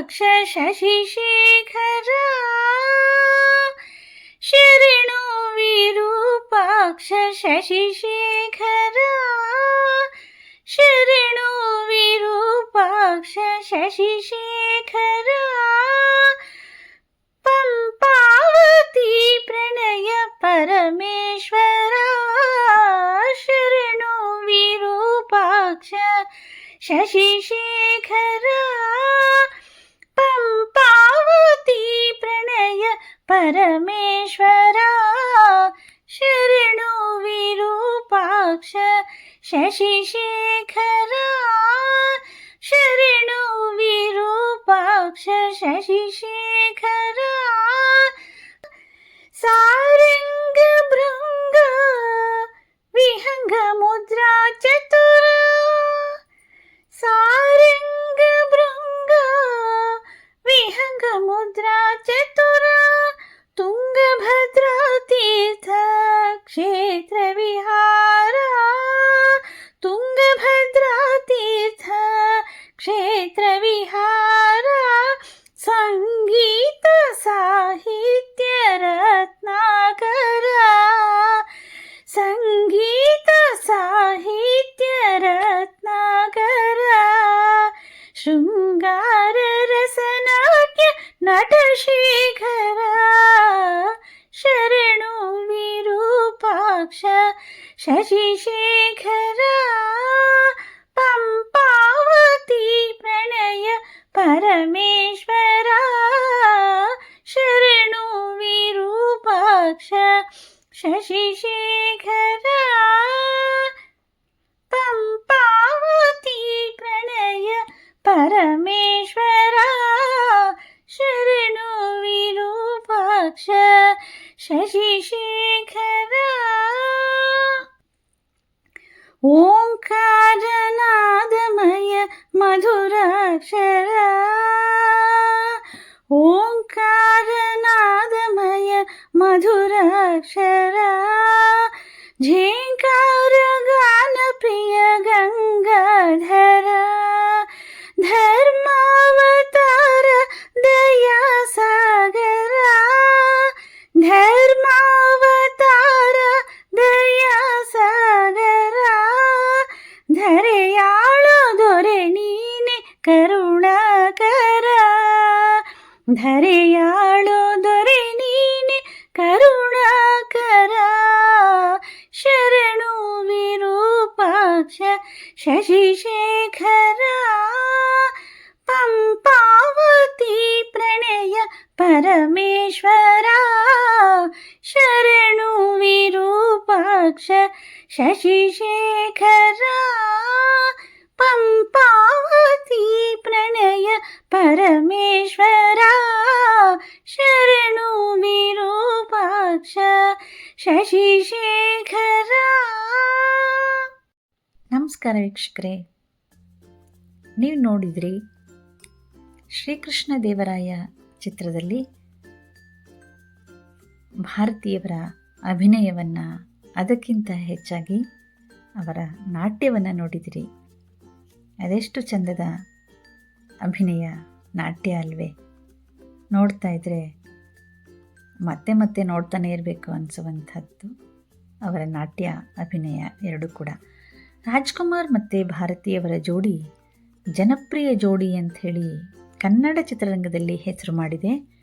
शशि शेखरा शरणो विरूपाक्ष शशि शेखर शरणो विरूपाक्ष शशि शेखर पम्पावती प्रणय परमेश्वरा। शरणो विरूपाक्ष शशि शेखरा परमेश्वरा शरणु विरूपाक्ष शशिशेखरा शरणु विरूपाक्ष शशिशे గీత సాహిత్య రత్నాకర సంగీత సాహిత్య రత్నాకర శృంగార రసనాట్య నట శేఖర శరణు విరూపాక్ష శశిశేఖరా ഓംകാരനാദമയ മധുരാക്ഷര. ഓംകാരനാദമയ മധുരാക്ഷര. झे ಧರೆಯಾಳು ದೊರೆ ನೀನೆ ಕರುಣಾಕರ ಶರಣು ವಿರೂಪಾಕ್ಷ ಶಶಿಶೇಖರ ಪಂಪಾವತಿ ಪ್ರಣಯ ಪರಮೇಶ್ವರ ಶರಣು ವಿರೂಪಾಕ್ಷ ಶಶಿಶೇಖರ ಪಂಪಾವತಿ ಪ್ರಣಯ ಪರಮೇಶ್ವರ ವಿರೂಪಾಕ್ಷ ಶಶಿಶೇಖರ ನಮಸ್ಕಾರ ವೀಕ್ಷಕರೇ. ನೀವು ನೋಡಿದ್ರಿ ಶ್ರೀಕೃಷ್ಣ ದೇವರಾಯ ಚಿತ್ರದಲ್ಲಿ ಭಾರತೀಯವರ ಅಭಿನಯವನ್ನು ಅದಕ್ಕಿಂತ ಹೆಚ್ಚಾಗಿ ಅವರ ನಾಟ್ಯವನ್ನು ನೋಡಿದಿರಿ. ಅದೆಷ್ಟು ಚಂದದ ಅಭಿನಯ ನಾಟ್ಯ ಅಲ್ವೇ. ನೋಡ್ತಾ ಇದ್ದರೆ ಮತ್ತೆ ಮತ್ತೆ ನೋಡ್ತಾನೆ ಇರಬೇಕು ಅನಿಸುವಂಥದ್ದು. ಅವರ ನಾಟ್ಯ, ಅಭಿನಯ ಎರಡೂ ಕೂಡ. ರಾಜ್ಕುಮಾರ್ ಮತ್ತು ಭಾರತೀಯವರ ಜೋಡಿ, ಜನಪ್ರಿಯ ಜೋಡಿ ಅಂಥೇಳಿ ಕನ್ನಡ ಚಿತ್ರರಂಗದಲ್ಲಿ ಹೆಸರು ಮಾಡಿದೆ.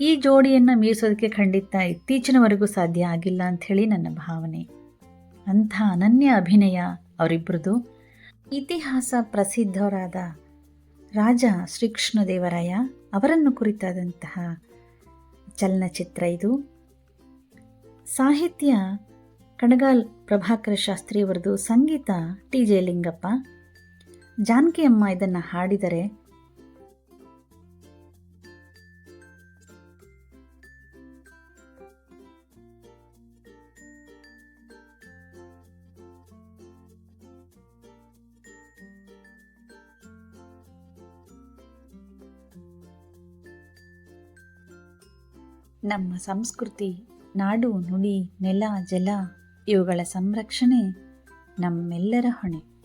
ಈ ಜೋಡಿಯನ್ನು ಮೀರಿಸೋದಕ್ಕೆ ಖಂಡಿತ ಇತ್ತೀಚಿನವರೆಗೂ ಸಾಧ್ಯ ಆಗಿಲ್ಲ ಅಂಥೇಳಿ ನನ್ನ ಭಾವನೆ. ಅಂಥ ಅನನ್ಯ ಅಭಿನಯ ಅವರಿಬ್ಬರದು ಇತಿಹಾಸ ಪ್ರಸಿದ್ಧರಾದ ರಾಜ ಶ್ರೀಕೃಷ್ಣದೇವರಾಯ ಅವರನ್ನು ಕುರಿತಾದಂತಹ ಚಲನಚಿತ್ರ ಇದು. ಸಾಹಿತ್ಯ ಕಣಗಾಲ್ ಪ್ರಭಾಕರ ಶಾಸ್ತ್ರಿಯವರದು ಸಂಗೀತ ಟಿ ಜೆ ಲಿಂಗಪ್ಪ. ಜಾನಕಿ ಅಮ್ಮ ಇದನ್ನು ಹಾಡಿದರೆ ನಮ್ಮ ಸಂಸ್ಕೃತಿ ನಾಡು ನುಡಿ ನೆಲ ಜಲ ಇವುಗಳ ಸಂರಕ್ಷಣೆ ನಮ್ಮೆಲ್ಲರ ಹೊಣೆ.